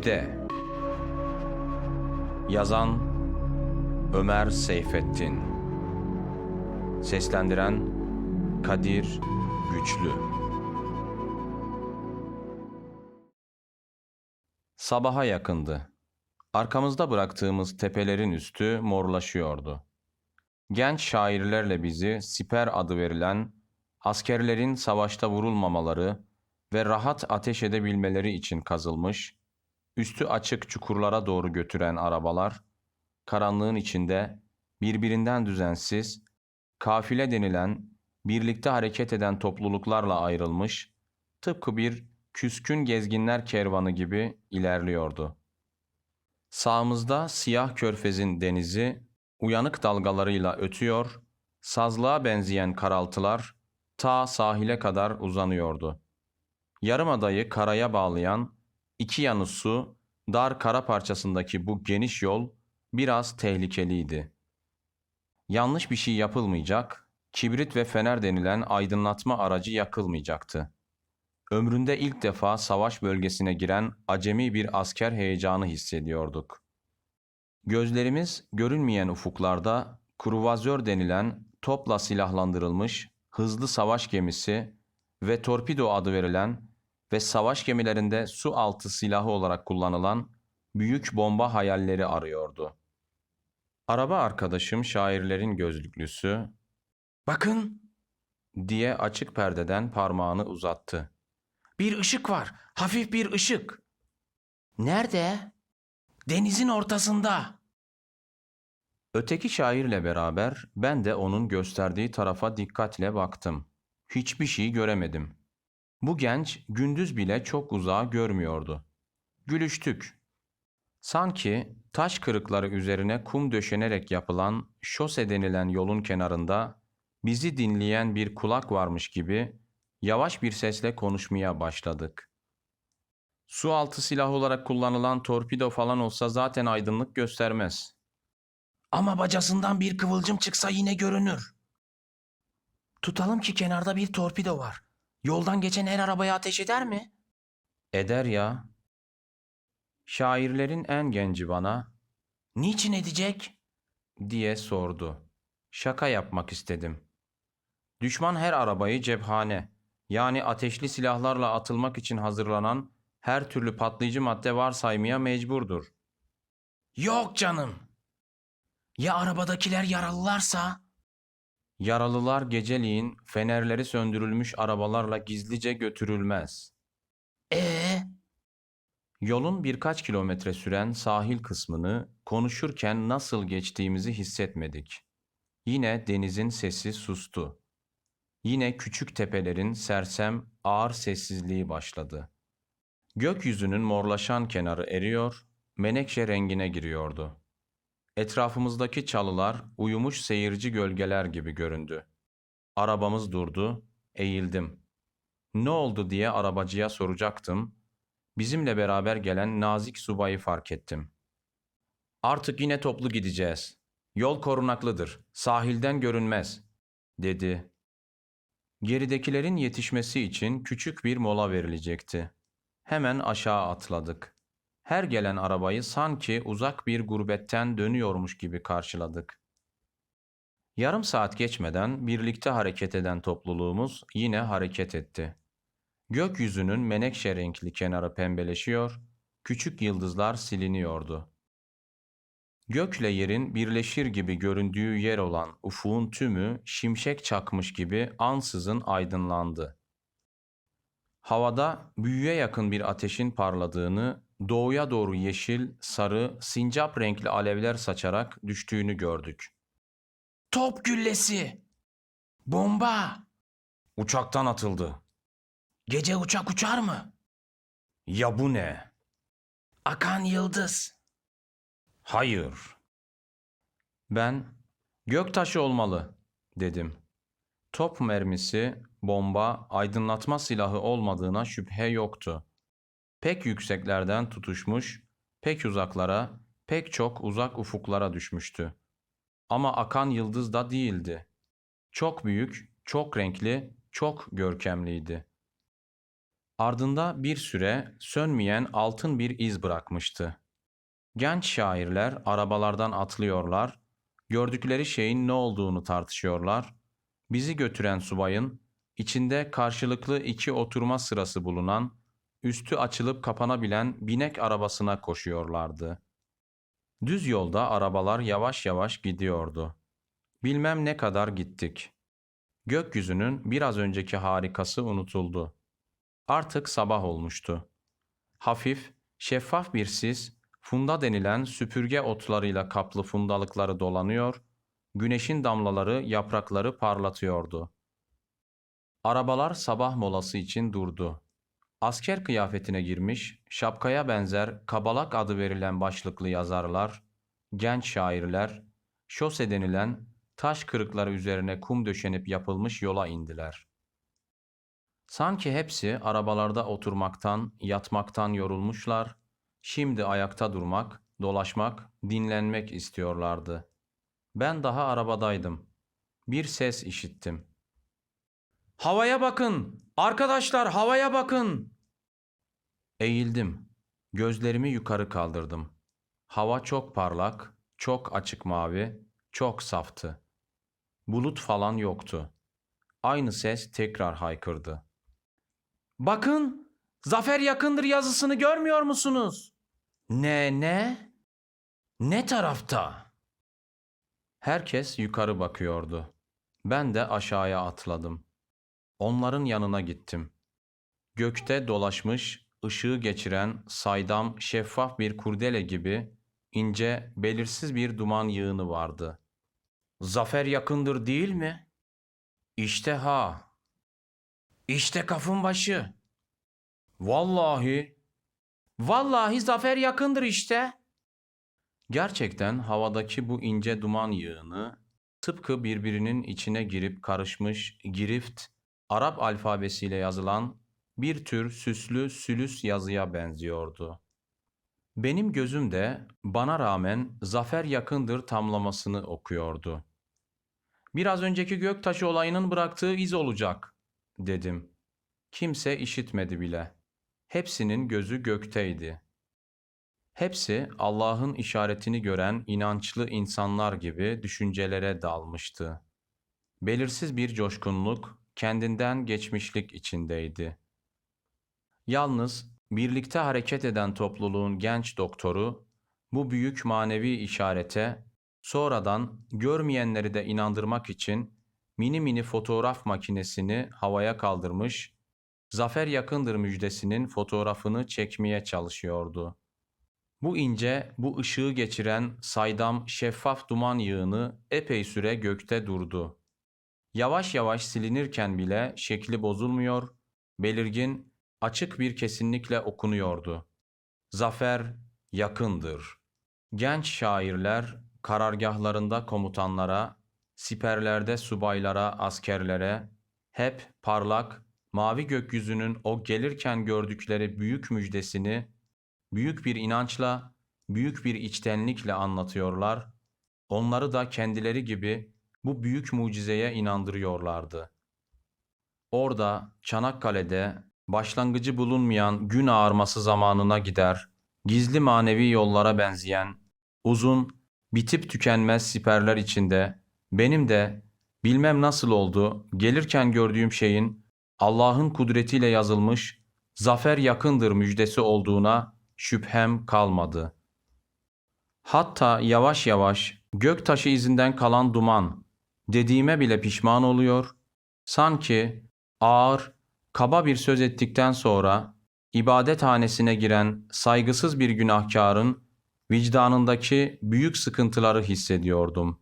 Müjde Yazan Ömer Seyfettin Seslendiren Kadir Güçlü Sabaha yakındı. Arkamızda bıraktığımız tepelerin üstü morlaşıyordu. Genç şairlerle bizi siper adı verilen askerlerin savaşta vurulmamaları ve rahat ateş edebilmeleri için kazılmış, üstü açık çukurlara doğru götüren arabalar, karanlığın içinde birbirinden düzensiz, kafile denilen birlikte hareket eden topluluklarla ayrılmış, tıpkı bir küskün gezginler kervanı gibi ilerliyordu. Sağımızda siyah körfezin denizi uyanık dalgalarıyla ötüyor, sazlığa benzeyen karaltılar ta sahile kadar uzanıyordu. Yarımadayı karaya bağlayan iki yanı su, dar kara parçasındaki bu geniş yol biraz tehlikeliydi. Yanlış bir şey yapılmayacak, kibrit ve fener denilen aydınlatma aracı yakılmayacaktı. Ömründe ilk defa savaş bölgesine giren acemi bir asker heyecanı hissediyorduk. Gözlerimiz görünmeyen ufuklarda kruvazör denilen topla silahlandırılmış hızlı savaş gemisi ve torpido adı verilen ve savaş gemilerinde su altı silahı olarak kullanılan büyük bomba hayalleri arıyordu. Araba arkadaşım şairlerin gözlüklüsü, "Bakın!" diye açık perdeden parmağını uzattı. Bir ışık var. Hafif bir ışık. Nerede? Denizin ortasında. Öteki şairle beraber ben de onun gösterdiği tarafa dikkatle baktım. Hiçbir şey göremedim. Bu genç gündüz bile çok uzağı görmüyordu. Gülüştük. Sanki taş kırıkları üzerine kum döşenerek yapılan şose denilen yolun kenarında bizi dinleyen bir kulak varmış gibi yavaş bir sesle konuşmaya başladık. Su altı silah olarak kullanılan torpido falan olsa zaten aydınlık göstermez. Ama bacasından bir kıvılcım çıksa yine görünür. Tutalım ki kenarda bir torpido var. Yoldan geçen her arabaya ateş eder mi? Eder ya. Şairlerin en genci bana, "Niçin edecek?" diye sordu. Şaka yapmak istedim. Düşman her arabayı cephane, yani ateşli silahlarla atılmak için hazırlanan her türlü patlayıcı madde varsaymaya mecburdur. Yok canım. Ya arabadakiler yaralılarsa? Yaralılar geceliğin fenerleri söndürülmüş arabalarla gizlice götürülmez. Ee? Yolun birkaç kilometre süren sahil kısmını konuşurken nasıl geçtiğimizi hissetmedik. Yine denizin sesi sustu. Yine küçük tepelerin sersem ağır sessizliği başladı. Gökyüzünün morlaşan kenarı eriyor, menekşe rengine giriyordu. Etrafımızdaki çalılar uyumuş seyirci gölgeler gibi göründü. Arabamız durdu, eğildim. Ne oldu diye arabacıya soracaktım. Bizimle beraber gelen nazik subayı fark ettim. Artık yine toplu gideceğiz. Yol korunaklıdır, sahilden görünmez, dedi Geridekilerin yetişmesi için küçük bir mola verilecekti. Hemen aşağı atladık. Her gelen arabayı sanki uzak bir gurbetten dönüyormuş gibi karşıladık. Yarım saat geçmeden birlikte hareket eden topluluğumuz yine hareket etti. Gökyüzünün menekşe renkli kenarı pembeleşiyor, küçük yıldızlar siliniyordu. Gökle yerin birleşir gibi göründüğü yer olan ufuğun tümü şimşek çakmış gibi ansızın aydınlandı. Havada büyüye yakın bir ateşin parladığını, doğuya doğru yeşil, sarı, sincap renkli alevler saçarak düştüğünü gördük. Top güllesi! Bomba! Uçaktan atıldı. Gece uçak uçar mı? Ya bu ne? Akan yıldız. Hayır. Ben göktaşı olmalı dedim. Top mermisi, bomba, aydınlatma silahı olmadığına şüphe yoktu. Pek yükseklerden tutuşmuş, pek uzaklara, pek çok uzak ufuklara düşmüştü. Ama akan yıldız da değildi. Çok büyük, çok renkli, çok görkemliydi. Ardında bir süre sönmeyen altın bir iz bırakmıştı. Genç şairler arabalardan atlıyorlar, gördükleri şeyin ne olduğunu tartışıyorlar. Bizi götüren subayın içinde karşılıklı iki oturma sırası bulunan, üstü açılıp kapanabilen binek arabasına koşuyorlardı. Düz yolda arabalar yavaş yavaş gidiyordu. Bilmem ne kadar gittik. Gökyüzünün biraz önceki harikası unutuldu. Artık sabah olmuştu. Hafif, şeffaf bir sis, funda denilen süpürge otlarıyla kaplı fundalıkları dolanıyor, güneşin damlaları yaprakları parlatıyordu. Arabalar sabah molası için durdu. Asker kıyafetine girmiş, şapkaya benzer kabalak adı verilen başlıklı yazarlar, genç şairler, şose denilen taş kırıkları üzerine kum döşenip yapılmış yola indiler. Sanki hepsi arabalarda oturmaktan, yatmaktan yorulmuşlar, şimdi ayakta durmak, dolaşmak, dinlenmek istiyorlardı. Ben daha arabadaydım. Bir ses işittim. Havaya bakın! Arkadaşlar havaya bakın! Eğildim. Gözlerimi yukarı kaldırdım. Hava çok parlak, çok açık mavi, çok saftı. Bulut falan yoktu. Aynı ses tekrar haykırdı. Bakın, zafer yakındır yazısını görmüyor musunuz? Ne ne? Ne tarafta? Herkes yukarı bakıyordu. Ben de aşağıya atladım. Onların yanına gittim. Gökte dolaşmış, ışığı geçiren saydam, şeffaf bir kurdele gibi ince, belirsiz bir duman yığını vardı. Zafer yakındır değil mi? İşte ha. İşte kafın başı. Vallahi. Vallahi zafer yakındır işte. Gerçekten havadaki bu ince duman yığını tıpkı birbirinin içine girip karışmış girift, Arap alfabesiyle yazılan bir tür süslü sülüs yazıya benziyordu. Benim gözüm de bana rağmen zafer yakındır tamlamasını okuyordu. Biraz önceki göktaşı olayının bıraktığı iz olacak, dedim. Kimse işitmedi bile. Hepsinin gözü gökteydi. Hepsi Allah'ın işaretini gören inançlı insanlar gibi düşüncelere dalmıştı. Belirsiz bir coşkunluk, kendinden geçmişlik içindeydi. Yalnız birlikte hareket eden topluluğun genç doktoru bu büyük manevi işarete sonradan görmeyenleri de inandırmak için mini mini fotoğraf makinesini havaya kaldırmış, zafer yakındır müjdesinin fotoğrafını çekmeye çalışıyordu. Bu ince, bu ışığı geçiren saydam şeffaf duman yığını epey süre gökte durdu. Yavaş yavaş silinirken bile şekli bozulmuyor, belirgin, açık bir kesinlikle okunuyordu. Zafer yakındır. Genç şairler karargahlarında komutanlara, siperlerde subaylara, askerlere hep parlak, mavi gökyüzünün o gelirken gördükleri büyük müjdesini büyük bir inançla, büyük bir içtenlikle anlatıyorlar. Onları da kendileri gibi bu büyük mucizeye inandırıyorlardı. Orada Çanakkale'de başlangıcı bulunmayan gün ağarması zamanına gider, gizli manevi yollara benzeyen, uzun, bitip tükenmez siperler içinde benim de bilmem nasıl oldu gelirken gördüğüm şeyin Allah'ın kudretiyle yazılmış zafer yakındır müjdesi olduğuna şüphem kalmadı. Hatta yavaş yavaş göktaşı izinden kalan duman dediğime bile pişman oluyor. Sanki ağır, kaba bir söz ettikten sonra ibadethanesine giren saygısız bir günahkarın vicdanındaki büyük sıkıntıları hissediyordum.